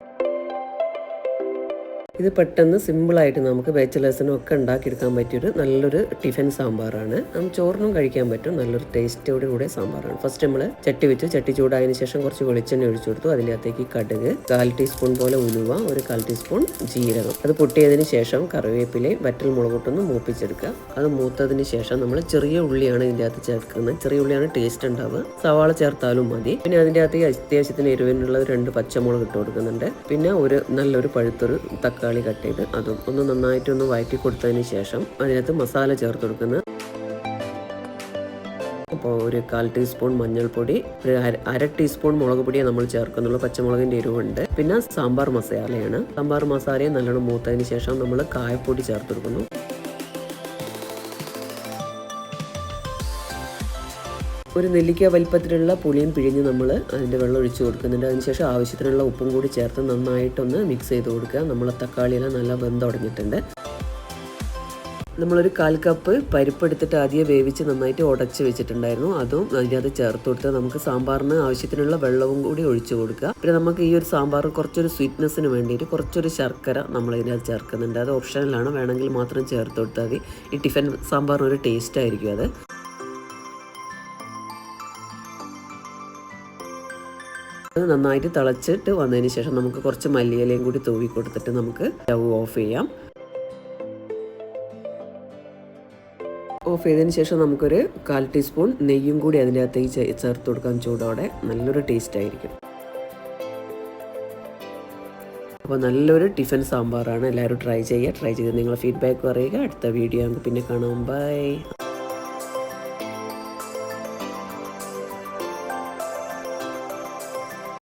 you ഇത് പെട്ടെന്ന് സിമ്പിളായിട്ട് നമുക്ക് ബാച്ചിലേഴ്സിനും ഒക്കെ ഉണ്ടാക്കിയെടുക്കാൻ പറ്റിയൊരു നല്ലൊരു ടിഫിൻ സാമ്പാറാണ്. ചോറിനും കഴിക്കാൻ പറ്റും. നല്ലൊരു ടേസ്റ്റോട് കൂടെ സാമ്പാറാണ്. ഫസ്റ്റ് നമ്മൾ ചട്ടി വെച്ച്. ചട്ടി ചൂടായതിനു ശേഷം കുറച്ച് വെളിച്ചെണ്ണ ഒഴിച്ചു കൊടുത്തു. അതിനകത്തേക്ക് കടുക് കാൽ ടീസ്പൂൺ പോലെ ഉലുവ ഒരു കാൽ ടീസ്പൂൺ ജീരകം. അത് പൊട്ടിയതിന് ശേഷം കറിവേപ്പിലയും വറ്റൽ മുളകൊട്ടൊന്ന് മൂപ്പിച്ചെടുക്കുക. അത് മൂത്തതിന് ശേഷം നമ്മൾ ചെറിയ ഉള്ളിയാണ് ഇതിന്റെ അകത്ത് ചേർക്കുന്നത്. ചെറിയ ഉള്ളിയാണ് ടേസ്റ്റ് ഉണ്ടാവുക. സവാള ചേർത്താലും മതി. പിന്നെ അതിന്റെ അകത്ത് അത്യാവശ്യത്തിന് എരിവിനുള്ള രണ്ട് പച്ചമുളക് ഇട്ട് കൊടുക്കുന്നുണ്ട്. പിന്നെ ഒരു നല്ലൊരു പഴുത്തൊരു തക്കാളി കട്ട് ചെയ്ത് അതും ഒന്ന് നന്നായിട്ടൊന്ന് വഴറ്റി കൊടുത്തതിന് ശേഷം അതിനകത്ത് മസാല ചേർത്ത് കൊടുക്കുന്നത്. അപ്പോൾ ഒരു കാൽ ടീസ്പൂൺ മഞ്ഞൾപ്പൊടി ഒരു അര ടീസ്പൂൺ മുളക് പൊടിയെ നമ്മൾ ചേർക്കുന്നുള്ളൂ. പച്ചമുളകിന്റെ എരിവുണ്ട്. പിന്നെ സാമ്പാർ മസാലയാണ്. സാമ്പാർ മസാലയെ നല്ലോണം മൂത്തതിന് ശേഷം നമ്മൾ കായപ്പൊടി ചേർത്ത് കൊടുക്കുന്നു. ഒരു നെല്ലിക്ക വലിപ്പത്തിലുള്ള പുളിയും പിഴിഞ്ഞ് നമ്മൾ അതിന്റെ വെള്ളം ഒഴിച്ച് കൊടുക്കുന്നുണ്ട്. അതിനുശേഷം ആവശ്യത്തിനുള്ള ഉപ്പും കൂടി ചേർത്ത് നന്നായിട്ടൊന്ന് മിക്സ് ചെയ്ത് കൊടുക്കുക. നമ്മൾ തക്കാളിയെല്ലാം നല്ല വെന്തുടങ്ങിയിട്ടുണ്ട് നമ്മളൊരു കാൽ കപ്പ് പരിപ്പ് എടുത്തിട്ട് ആദ്യം വേവിച്ച് നന്നായിട്ട് ഉടച്ച് വെച്ചിട്ടുണ്ടായിരുന്നു. അതും അതിനകത്ത് ചേർത്ത് കൊടുത്ത് നമുക്ക് സാമ്പാറിന് ആവശ്യത്തിനുള്ള വെള്ളവും കൂടി ഒഴിച്ചു കൊടുക്കുക. പിന്നെ നമുക്ക് ഈ ഒരു സാമ്പാർ കുറച്ചൊരു സ്വീറ്റ്നെസ്സിന് വേണ്ടിയിട്ട് കുറച്ചൊരു ശർക്കര നമ്മൾ ഇതിനകത്ത് ചേർക്കുന്നുണ്ട്. അത് ഓപ്ഷനിലാണ്. വേണമെങ്കിൽ മാത്രം ചേർത്ത് കൊടുത്താൽ മതി. ഈ ടിഫിൻ സാമ്പാറിന് ഒരു ടേസ്റ്റ് ആയിരിക്കും അത്. അത് നന്നായിട്ട് തിളച്ചിട്ട് വന്നതിന് ശേഷം നമുക്ക് കുറച്ച് മല്ലിയിലയും കൂടി തൂവി കൊടുത്തിട്ട് നമുക്ക് സ്റ്റവ് ഓഫ് ചെയ്യാം. ഓഫ് ചെയ്തതിന് ശേഷം നമുക്കൊരു കാൽ ടീസ്പൂൺ നെയ്യും കൂടി അതിന്റെ അകത്തേക്ക് ചേർത്ത് കൊടുക്കാൻ ചൂടോടെ. നല്ലൊരു ടേസ്റ്റ് ആയിരിക്കും. അപ്പോൾ നല്ലൊരു ടിഫിൻ സാമ്പാറാണ്. എല്ലാവരും ട്രൈ ചെയ്യുക. ട്രൈ ചെയ്ത് നിങ്ങളുടെ ഫീഡ്ബാക്ക് പറയുക അടുത്ത വീഡിയോ നമുക്ക് പിന്നെ കാണാം. ബൈ